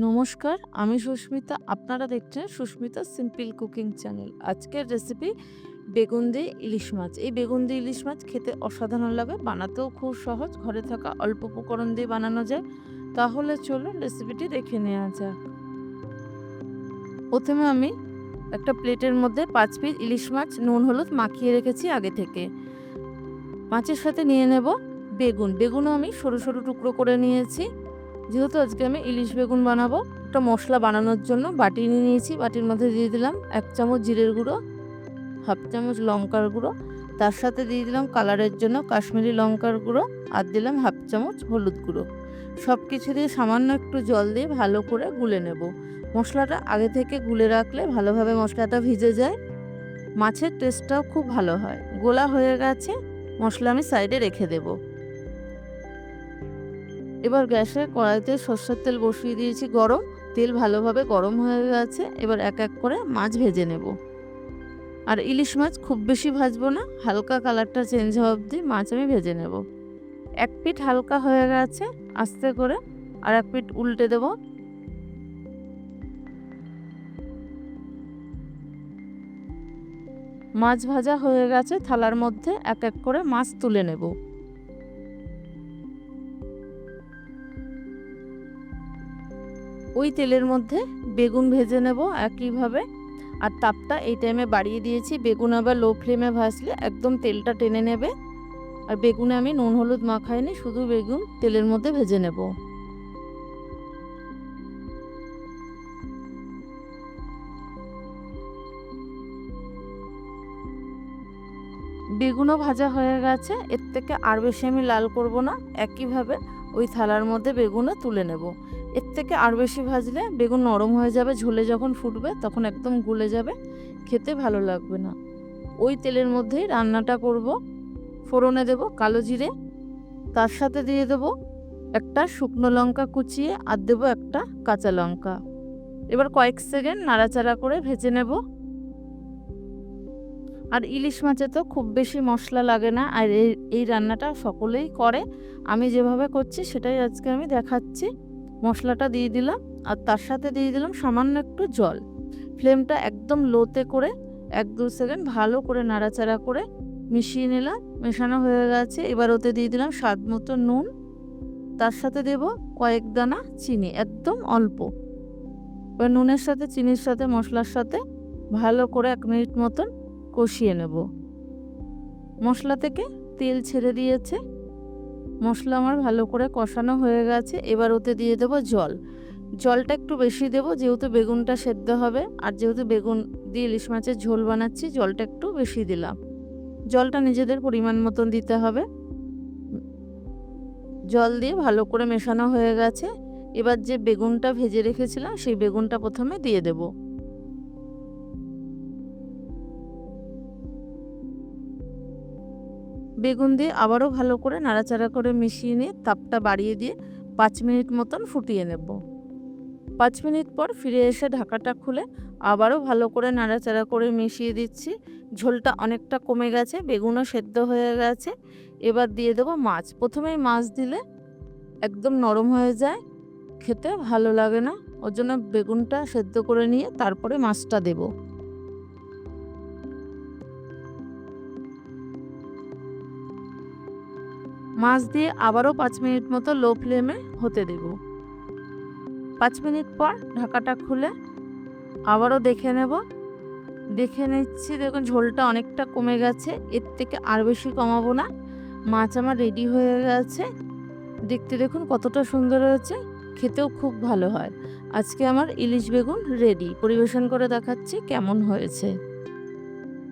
নমস্কার, আমি সুস্মিতা। আপনারা দেখছেন সুস্মিতা সিম্পল কুকিং চ্যানেল। আজকের রেসিপি বেগুন দিয়ে ইলিশ মাছ। এই বেগুন দিয়ে ইলিশ মাছ খেতে অসাধারণ লাগে, বানাতেও খুব সহজ। ঘরে থাকা অল্প উপকরণ দিয়ে বানানো যায়। তাহলে চলুন রেসিপিটি দেখে নেওয়া যাক। প্রথমে আমি একটা প্লেটের মধ্যে পাঁচ পিস ইলিশ মাছ, নুন, হলুদ মাখিয়ে রেখেছি আগে থেকে। মাছের সাথে নিয়ে নেব বেগুন। বেগুনও আমি সরু সরু টুকরো করে নিয়েছি। যেহেতু আজকে আমি ইলিশ বেগুন বানাবো, একটা মশলা বানানোর জন্য বাটি নিয়ে নিয়েছি। বাটির মধ্যে দিয়ে দিলাম এক চামচ জিরের গুঁড়ো, হাফ চামচ লঙ্কার গুঁড়ো। তার সাথে দিয়ে দিলাম কালারের জন্য কাশ্মীরি লঙ্কার গুঁড়ো আর দিলাম হাফ চামচ হলুদ গুঁড়ো। সব কিছু দিয়ে সামান্য একটু জল দিয়ে ভালো করে গুলে নেব। মশলাটা আগে থেকে গুলে রাখলে ভালোভাবে মশলাটা ভিজে যায়। মাছের টেস্টটাও খুব ভালো হয়। গোলা হয়ে গেছে, মশলা আমি সাইডে রেখে দেবো। এবার গ্যাসে কড়াইতে সর্ষের তেল বসিয়ে দিয়েছি গরম। তেল ভালোভাবে গরম হয়ে গেছে, এবার এক এক করে মাছ ভেজে নেব। আর ইলিশ মাছ খুব বেশি ভাজবো না, হালকা কালারটা চেঞ্জ হওয়া অবধি মাছ আমি ভেজে নেব। এক পিঠ হালকা হয়ে গেছে, আস্তে করে আর এক পিঠ উল্টে দেব। মাছ ভাজা হয়ে গেছে, থালার মধ্যে এক এক করে মাছ তুলে নেব। ওই তেলের মধ্যে বেগুন ভেজে নেব একইভাবে। আর তাপটা এই টাইমে বাড়িয়ে দিয়েছি। বেগুন আবার লো ফ্লেমে ভাজলে একদম তেলটা টেনে নেবে। আর বেগুনে আমি নুন হলুদ মাখাইনি, শুধু বেগুন তেলের মধ্যে ভেজে নেব। বেগুনও ভাজা হয়ে গেছে। এর থেকে আর বেশি আমি লাল করব না। একইভাবে ওই থালার মধ্যে বেগুনও তুলে নেব। এর থেকে আর বেশি ভাজলে বেগুন নরম হয়ে যাবে, ঝোলে যখন ফুটবে তখন একদম গুলে যাবে, খেতে ভালো লাগবে না। ওই তেলের মধ্যেই রান্নাটা করব, ফোড়নে দেব কালো জিরে, তার সাথে দিয়ে দেব একটা শুকনো লঙ্কা কুচিয়ে আর দেবো একটা কাঁচা লঙ্কা। এবার কয়েক সেকেন্ড নাড়াচাড়া করে ভেজে নেব। আর ইলিশ মাছে তো খুব বেশি মশলা লাগে না, আর এই এই রান্নাটা সকলেই করে। আমি যেভাবে করছি সেটাই আজকে আমি দেখাচ্ছি। মশলাটা দিয়ে দিলাম আর তার সাথে দিয়ে দিলাম সামান্য একটু জল। ফ্লেমটা একদম লোতে করে এক দু সেকেন্ড ভালো করে নাড়াচাড়া করে মিশিয়ে নিলাম, মেশানো হয়ে গেছে। এবার ওতে দিয়ে দিলাম স্বাদ মতো নুন। তার সাথে দেব কয়েক দানা চিনি, একদম অল্প। এবার নুনের সাথে, চিনির সাথে, মশলার সাথে ভালো করে এক মিনিট মতন কষিয়ে নেব। মশলা থেকে তেল ছেড়ে দিয়েছে। মশলা আমার ভালো করে কষানো হয়ে গেছে। এবার ওতে দিয়ে দেবো জল। জলটা একটু বেশি দেবো, যেহেতু বেগুনটা সেদ্ধ হবে। আর যেহেতু বেগুন দিয়ে ইলিশ মাছের ঝোল বানাচ্ছি, জলটা একটু বেশি দিলাম। জলটা নিজেদের পরিমাণ মতন দিতে হবে। জল দিয়ে ভালো করে মেশানো হয়ে গেছে। এবার যে বেগুনটা ভেজে রেখেছিলাম, সেই বেগুনটা প্রথমে দিয়ে দেবো। বেগুন দিয়ে আবারও ভালো করে নাড়াচাড়া করে মিশিয়ে নিয়ে তাপটা বাড়িয়ে দিয়ে পাঁচ মিনিট মতন ফুটিয়ে নেব। পাঁচ মিনিট পর ফিরে এসে ঢাকাটা খুলে আবারও ভালো করে নাড়াচাড়া করে মিশিয়ে দিচ্ছি। ঝোলটা অনেকটা কমে গেছে, বেগুনও সেদ্ধ হয়ে গেছে। এবার দিয়ে দেবো মাছ। প্রথমেই মাছ দিলে একদম নরম হয়ে যায়, খেতে ভালো লাগে না। ওর জন্য বেগুনটা সেদ্ধ করে নিয়ে তারপরে মাছটা দেবো। মাছ দিয়ে আবারও পাঁচ মিনিট মতো লো ফ্লেমে হতে দেব। পাঁচ মিনিট পর ঢাকাটা খুলে আবারও দেখে নেব। দেখে নিচ্ছি, দেখুন ঝোলটা অনেকটা কমে গেছে, এর থেকে আর বেশি কমাবো না। মাছ আমার রেডি হয়ে গেছে। দেখতে দেখুন কতটা সুন্দর হয়েছে, খেতেও খুব ভালো হয়। আজকে আমার ইলিশ বেগুন রেডি পরিবেশন করে দেখাচ্ছি কেমন হয়েছে।